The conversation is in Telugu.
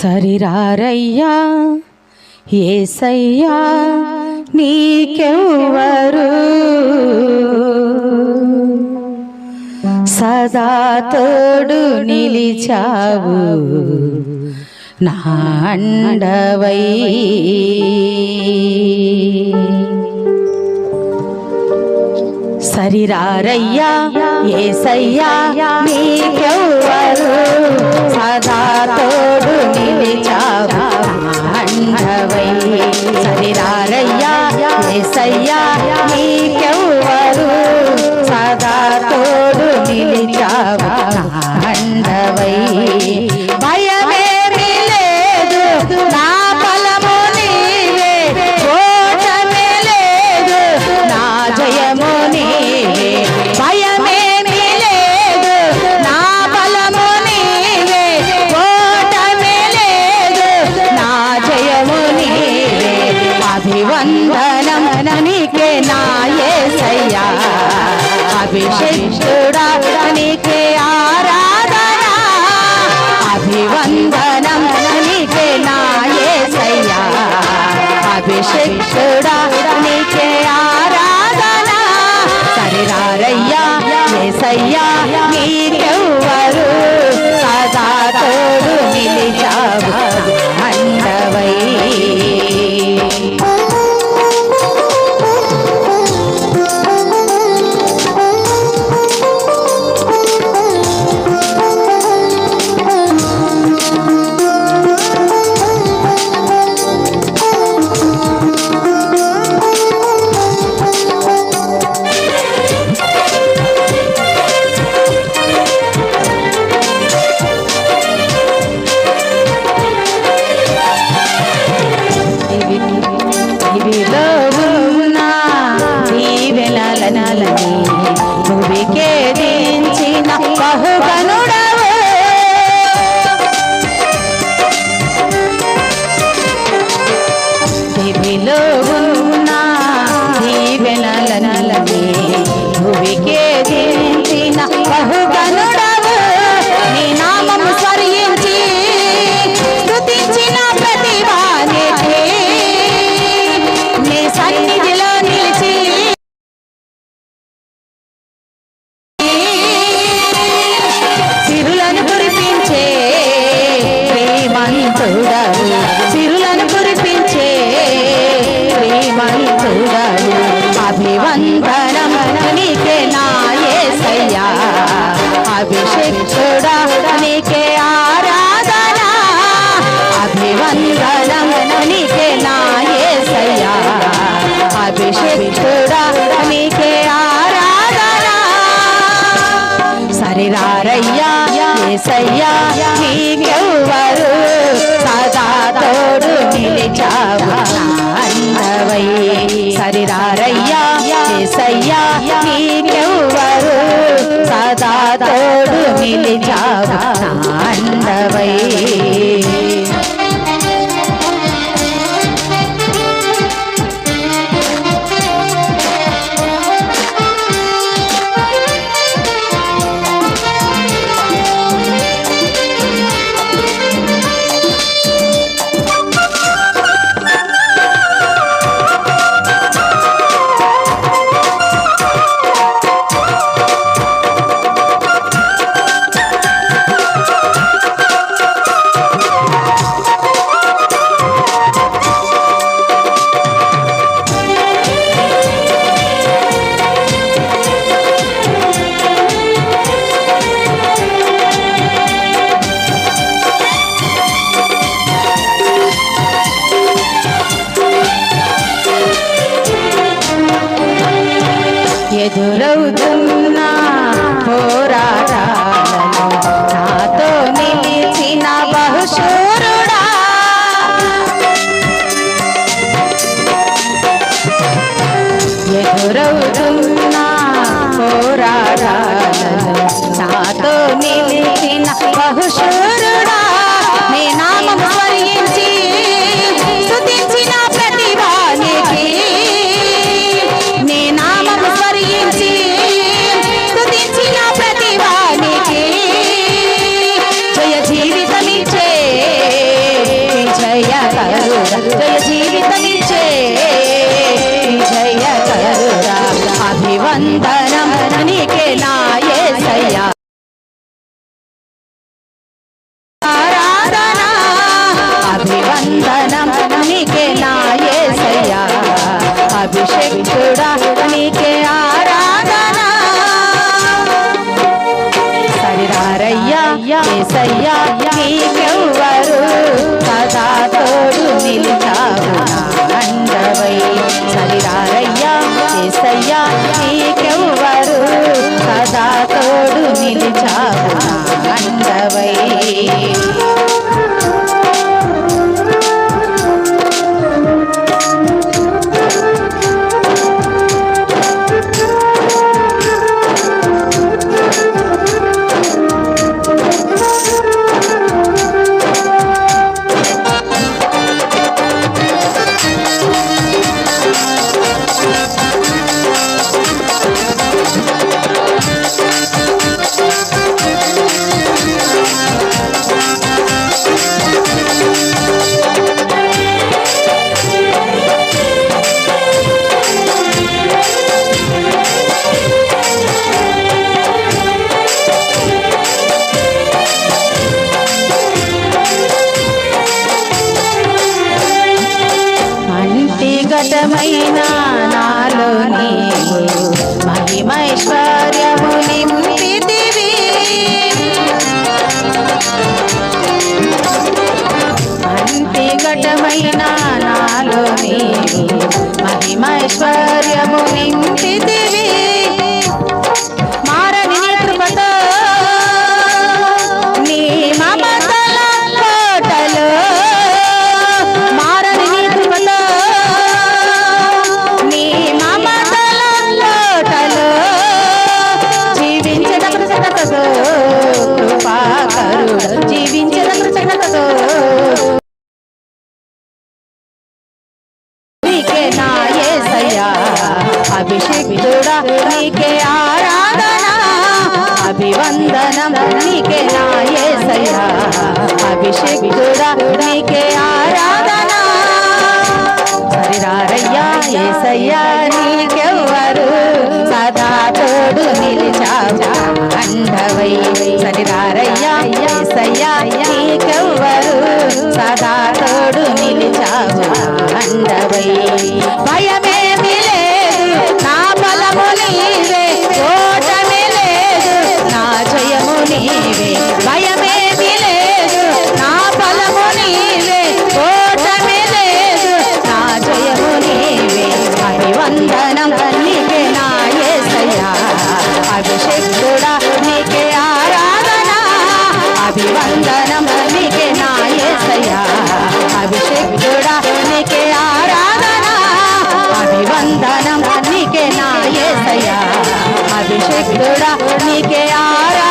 సరిరారయ్యా ఏసయ్యా నీకెవ్వరు? సదా తోడు నిలిచావు నా అండవై. సరిరారయ్యా ఏసయ్యా నీకెవ్వరు? సదా తోడు నిలిచావు అభివందనం నీకే నాయసయ్యా యేసయ్యా నీకే ఆరాధన. అభివందనం నీకే నాయసయ్యా యేసయ్యా నీకే ఆరాధన. సరిరారయ్యా ఏసయ్యా barro ఏసయ్యా నీకెవ్వరు సదా తోడు నిలిచావు అన్నవై సరిరారయ్యా ఏసయ్యా నీకెవ్వరు సదా తోడు నిలిచావు అన్నవై ذو لو دم అభివందనం నీకే నా అభివందనం. నీకే నా అభిషేకుడా నీకే ఆరాధన. సరిరారయ్యా అంటిగతమైన నాలో నీవు. మహిమైశ్వర్యము నింపితివి. అంటిగతమైన నాలో నీవు. మహిమైశ్వర్యము నింపితివి. నీకే ఆరాధన అభివందనం నీకే నా అభిషేకుడా నీకే ఆరాధన. సరిరారయ్యా ఏసయ్యా నీకెవ్వరు సదా తోడు నిలిచావు అండవై సరిరారయ్యా ఏసయ్యా నీకెవ్వరు సదా తోడు నిలిచావు అండవై భయమే అభివందనం నీకే నా ఏసయ్యా. అభిషేకుడా నీకే ఆరా.